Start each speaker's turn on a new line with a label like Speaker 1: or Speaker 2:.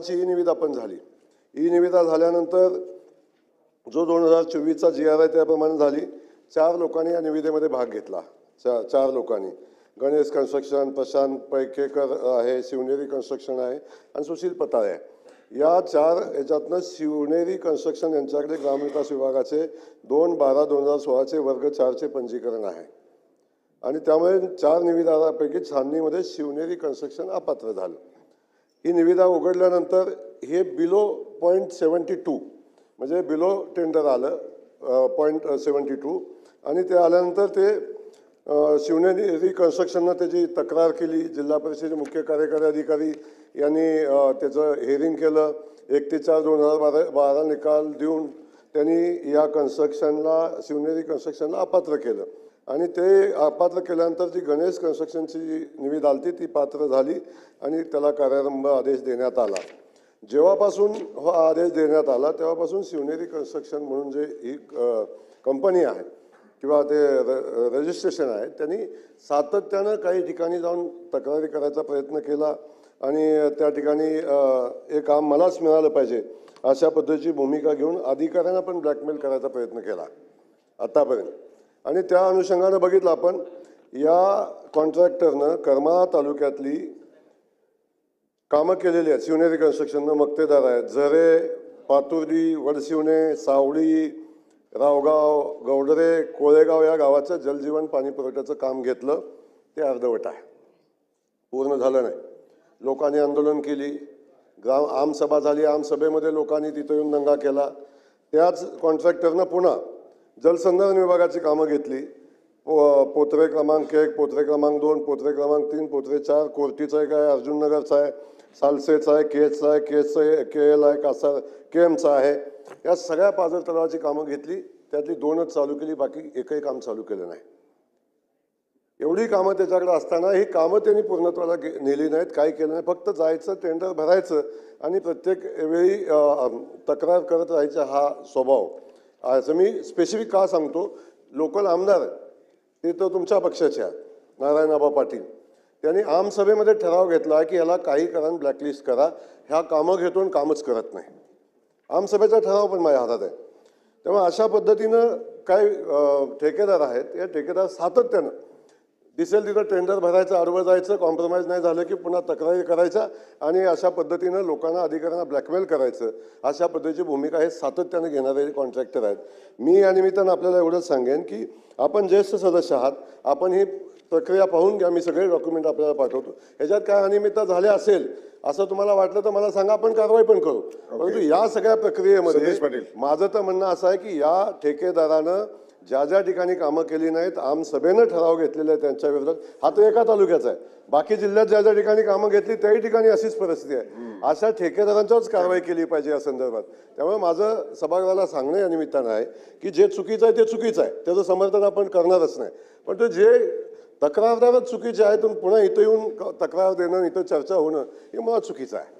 Speaker 1: ची ई निविदा पण झाली. ई निविदा झाल्यानंतर जो दोन हजार चोवीसचा जी आर आहे त्याप्रमाणे झाली. चार लोकांनी या निविदेमध्ये भाग घेतला. चा चार लोकांनी. गणेश कन्स्ट्रक्शन प्रशांत पैकेकर आहे शिवनेरी कन्स्ट्रक्शन आहे आणि सुशील पताळे आहे. या चार याच्यातनं शिवनेरी कन्स्ट्रक्शन यांच्याकडे ग्रामविकास विभागाचे दोन बारा दोन हजार सोळाचे वर्ग चारचे पंजीकरण आहे. आणि त्यामुळे चार निविदापैकी छाननीमध्ये शिवनेरी कन्स्ट्रक्शन अपात्र झालं. ही निविदा उघडल्यानंतर हे बिलो पॉईंट सेवन्टी टू म्हणजे बिलो टेंडर आलं पॉईंट सेवन्टी टू आणि ते आल्यानंतर ते शिवनेरी रिकन्स्ट्रक्शननं त्याची तक्रार केली. जिल्हा परिषदेचे मुख्य कार्यकारी अधिकारी यांनी त्याचं हेअरिंग केलं. एक ते चार दोन हजार बारा बारा निकाल देऊन त्यांनी या कन्स्ट्रक्शनला शिवनेरी कन्स्ट्रक्शनला अपात्र केलं. आणि ते अपात्र केल्यानंतर जी गणेश कन्स्ट्रक्शनची जी निविदा आली ती पात्र झाली आणि त्याला कार्यारंभ आदेश देण्यात आला. जेव्हापासून हा आदेश देण्यात आला तेव्हापासून शिवनेरी कन्स्ट्रक्शन म्हणून जे ही कंपनी आहे किंवा ते र रजिस्ट्रेशन आहे त्यांनी सातत्यानं काही ठिकाणी जाऊन तक्रारी करायचा प्रयत्न केला आणि त्या ठिकाणी हे काम मलाच मिळालं पाहिजे अशा पद्धतीची भूमिका घेऊन अधिकाऱ्यांना पण ब्लॅकमेल करायचा प्रयत्न केला. आतापर्यंत. आणि त्या अनुषंगानं बघितलं आपण या कॉन्ट्रॅक्टरनं करमाळा तालुक्यातली कामं केलेली आहेत. शिवनेरी कन्स्ट्रक्शननं मक्तेदार आहेत. झरे पातुर्डी वडशिवणे सावळी रावगाव गौडरे कोळेगाव या गावाचं जलजीवन पाणी पुरवठ्याचं काम घेतलं. ते अर्धवट आहे. पूर्ण झालं नाही. लोकांनी आंदोलन केली. ग्राम आमसभा झाली. आमसभेमध्ये लोकांनी तिथं येऊन दंगा केला. त्याच कॉन्ट्रॅक्टरनं पुन्हा जलसंधारण विभागाची कामं घेतली. पो पोत्रे क्रमांक एक पोत्रे क्रमांक दोन पोत्रे क्रमांक तीन पोत्रे चार कोर्टीचा एक आहे अर्जुननगरचा आहे सालसेचा आहे केएचचा आहे केएचचा आहे के एल आहे कासार के एमचा आहे. या सगळ्या पाझर तलावाची कामं घेतली. त्यातली दोनच चालू केली बाकी एकही काम चालू केलं नाही. एवढी कामं त्याच्याकडे असताना ही कामं त्यांनी पूर्णत्वाला नेली नाहीत काही केलं नाही. फक्त जायचं टेंडर भरायचं आणि प्रत्येक वेळी तक्रार करत राहायचा हा स्वभाव. असं मी स्पेसिफिक का सांगतो? लोकल आमदार ते तर तुमच्या पक्षाचे आहेत. नारायणआबा पाटील. त्यांनी आमसभेमध्ये ठराव घेतला की याला काही करा ब्लॅकलिस्ट करा. ह्या कामं घेतो आणि कामच करत नाही. आमसभेचा ठराव पण माझ्या हातात आहे. त्यामुळे अशा पद्धतीनं काय ठेकेदार आहेत. या ठेकेदार सातत्यानं दिसेल तिथं टेंडर भरायचं आडवं जायचं कॉम्प्रोमाइज नाही झालं की पुन्हा तक्रारी करायच्या आणि अशा पद्धतीनं लोकांना अधिकाऱ्यांना ब्लॅकमेल करायचं. अशा पद्धतीची भूमिका हे सातत्याने घेणारे कॉन्ट्रॅक्टर आहेत. मी या निमित्तानं आपल्याला एवढंच सांगेन की आपण ज्येष्ठ सदस्य आहात. आपण ही प्रक्रिया पाहून घ्या. मी सगळे डॉक्युमेंट आपल्याला पाठवतो. ह्याच्यात काय अनियमितता झाल्या असेल असं तुम्हाला वाटलं तर मला सांगा. आपण कारवाई पण करू. परंतु या सगळ्या प्रक्रियेमध्ये. माझं तर म्हणणं असं आहे की या ठेकेदारानं ज्या ज्या ठिकाणी कामं केली नाहीत आमसभेनं ठराव घेतलेले आहे त्यांच्या विरोधात. हा तर एका तालुक्याचा आहे. बाकी जिल्ह्यात ज्या ज्या ठिकाणी कामं घेतली त्याही ठिकाणी अशीच परिस्थिती आहे. अशा ठेकेदारांच्याच कारवाई केली पाहिजे या संदर्भात. त्यामुळे माझं सभागृहाला सांगणं या निमित्तानं आहे की जे चुकीचं आहे ते चुकीचं आहे. त्याचं समर्थन आपण करणारच नाही. पण ते जे तक्रारदारच चुकीचे आहेत पुन्हा इथं येऊन तक्रार देणं इथं चर्चा होणं हे मुळात चुकीचं आहे.